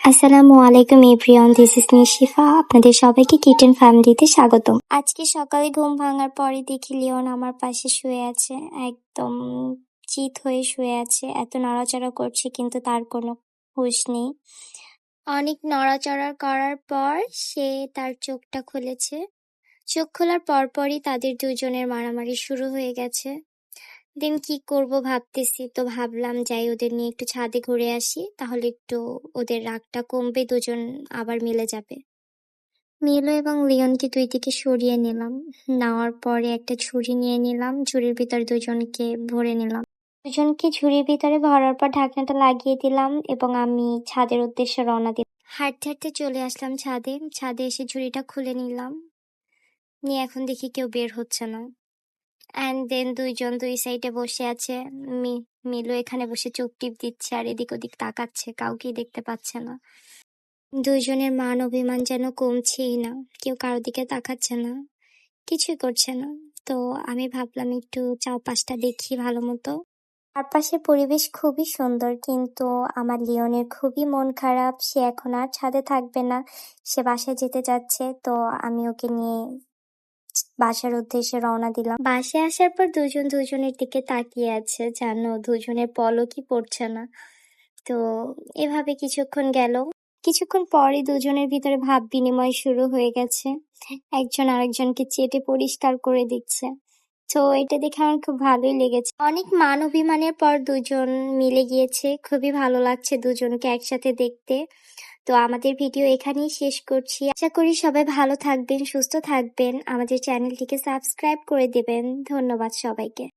আসসালামু আলাইকুম everyone this is নিশিফা। আপনাদের সবাইকে কিটেন ফ্যামিলিতে স্বাগতম। আজকে সকালে ঘুম ভাঙার পরে দেখি লিওন আমার পাশে শুয়ে আছে, একদম চিত হয়ে শুয়ে আছে। এত নড়াচড়া করছে, কিন্তু তার কোনো হুঁশ নেই। অনেক নড়াচড়া করার পর সে তার চোখটা খুলেছে। চোখ খোলার পরপরই তাদের দুজনের মারামারি শুরু হয়ে গেছে। দেন কি করব ভাবতেছি। তো ভাবলাম যাই ওদের নিয়ে একটু ছাদে ঘুরে আসি, তাহলে একটু ওদের রাগটা কমবে, দুজন আবার মিলে যাবে। মিলো এবং লিওনকে দুই দিকে সরিয়ে নিলাম। নেওয়ার পরে একটা ছুরি নিয়ে নিলাম ঝুড়ির ভিতর দুজনকে ভরে নিলাম। দুজনকে ঝুড়ির ভিতরে ভরার পর ঢাকনাটা লাগিয়ে দিলাম এবং আমি ছাদের উদ্দেশ্যে রওনা দিলাম। হাঁটতে হাঁটতে চলে আসলাম ছাদে। ছাদে এসে ঝুড়িটা খুলে নিলাম। নিয়ে এখন দেখি কেউ বের হচ্ছে না। অ্যান্ড দেন দুইজন দুই সাইডে বসে আছে। মিলু এখানে বসে চোখ টিপ দিচ্ছে আর এদিক ওদিক তাকাচ্ছে, কাউকেই দেখতে পাচ্ছে না। দুইজনের মান অভিমান যেন কমছেই না, কেউ কারও দিকে তাকাচ্ছে না, কিছুই করছে না। তো আমি ভাবলাম একটু চারপাশটা দেখি ভালো মতো। চারপাশের পরিবেশ খুবই সুন্দর, কিন্তু আমার লিওনের খুবই মন খারাপ। সে এখন আর ছাদে থাকবে না, সে বাসায় যেতে যাচ্ছে তো আমি ওকে নিয়ে বাসার উদ্দেশ্যে রওনা দিলাম। বাসায় আসার পর দুজন দুজনের দিকে তাকিয়ে আছে, জানো, দুজনের পলকই পড়ছে না। তো এভাবে কিছুক্ষণ গেল। কিছুক্ষণ পরে দুজনের ভিতরে ভাব বিনিময় শুরু হয়ে গেছে। একজন আরেকজনকে চেটে পরিষ্কার করে দিচ্ছে। তো এটা দেখে আমার খুব ভালোই লেগেছে। অনেক মান অভিমানের পর দুজন মিলে গিয়েছে। খুবই ভালো লাগছে দুজনকে একসাথে দেখতে। তো আমাদের ভিডিও এখানেই শেষ করছি। আশা করি সবাই ভালো থাকবেন, সুস্থ থাকবেন। আমাদের চ্যানেলটিকে সাবস্ক্রাইব করে দেবেন। ধন্যবাদ সবাইকে।